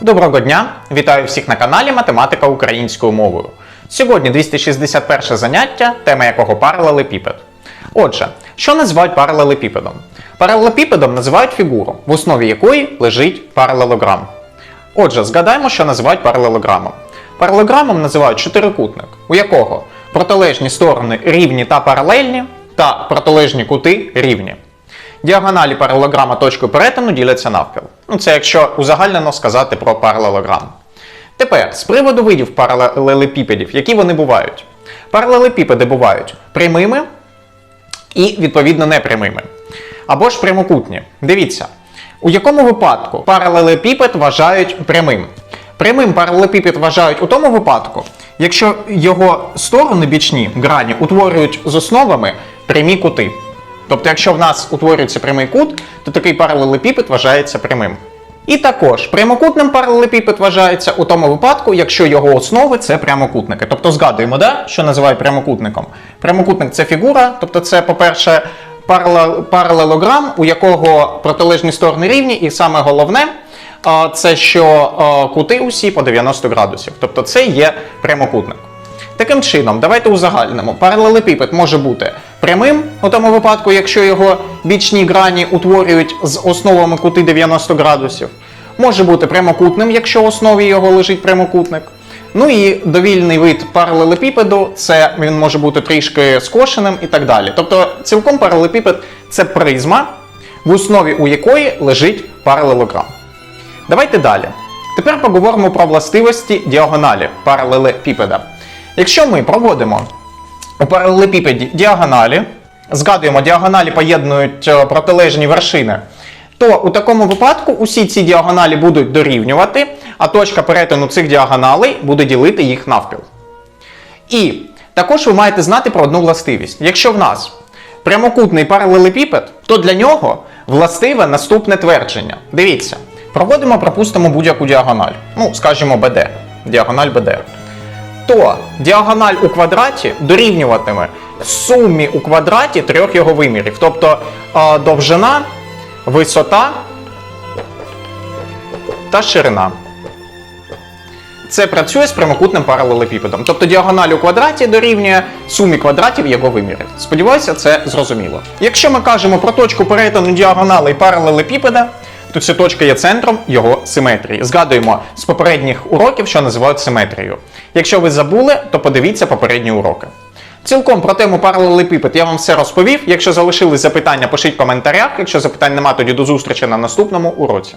Доброго дня! Вітаю всіх на каналі Математика українською мовою. Сьогодні 261 заняття, тема якого паралелепіпед. Отже, що називають паралелепіпедом? Паралелепіпедом називають фігуру, в основі якої лежить паралелограм. Отже, згадаємо, що називають паралелограмом. Паралелограмом називають чотирикутник, у якого протилежні сторони рівні та паралельні, та протилежні кути рівні. Діагоналі паралелограма точкою перетину діляться навпіл. Ну, це якщо узагальнено сказати про паралелограм. Тепер з приводу видів паралелепіпедів, які вони бувають. Паралелепіпеди бувають прямими і, відповідно, непрямими. Або ж прямокутні. Дивіться, у якому випадку паралелепіпед вважають прямим. Прямим паралелепіпед вважають у тому випадку, якщо його сторони бічні грані утворюють з основами прямі кути. Тобто, якщо в нас утворюється прямий кут, то такий паралелепіпед вважається прямим. І також прямокутним паралелепіпед вважається у тому випадку, якщо його основи це прямокутники. Тобто згадуємо, да, що називають прямокутником. Прямокутник це фігура, тобто це, по-перше, паралелограм, у якого протилежні сторони рівні, і саме головне, це що кути усі по 90 градусів. Тобто це є прямокутник. Таким чином, давайте узагальнимо. Паралелепіпед може бути прямим у тому випадку, якщо його бічні грані утворюють з основами кути 90 градусів. Може бути прямокутним, якщо в основі його лежить прямокутник. Ну і довільний вид паралелепіпеду це він може бути трішки скошеним і так далі. Тобто, цілком паралелепіпед це призма, в основі у якої лежить паралелограм. Давайте далі. Тепер поговоримо про властивості діагоналі паралелепіпеда. Якщо ми проводимо у паралелепіпеді діагоналі, згадуємо, діагоналі поєднують е, протилежні вершини, то у такому випадку усі ці діагоналі будуть дорівнювати, а точка перетину цих діагоналей буде ділити їх навпіл. І також ви маєте знати про одну властивість. Якщо в нас прямокутний паралелепіпед, то для нього властиве наступне твердження. Дивіться, проводимо, пропустимо будь-яку діагональ. Ну, скажімо, BD, діагональ BD. То діагональ у квадраті дорівнюватиме сумі у квадраті трьох його вимірів. Тобто довжина, висота та ширина. Це працює з прямокутним паралелепіпедом. Тобто діагональ у квадраті дорівнює сумі квадратів його вимірів. Сподіваюся, це зрозуміло. Якщо ми кажемо про точку перетину діагоналей паралелепіпеда, то ця точка є центром його симетрії. Згадуємо з попередніх уроків, що називають симетрією. Якщо ви забули, то подивіться попередні уроки. Цілком про тему паралелепіпед я вам все розповів. Якщо залишились запитання, пишіть в коментарях. Якщо запитань нема, тоді до зустрічі на наступному уроці.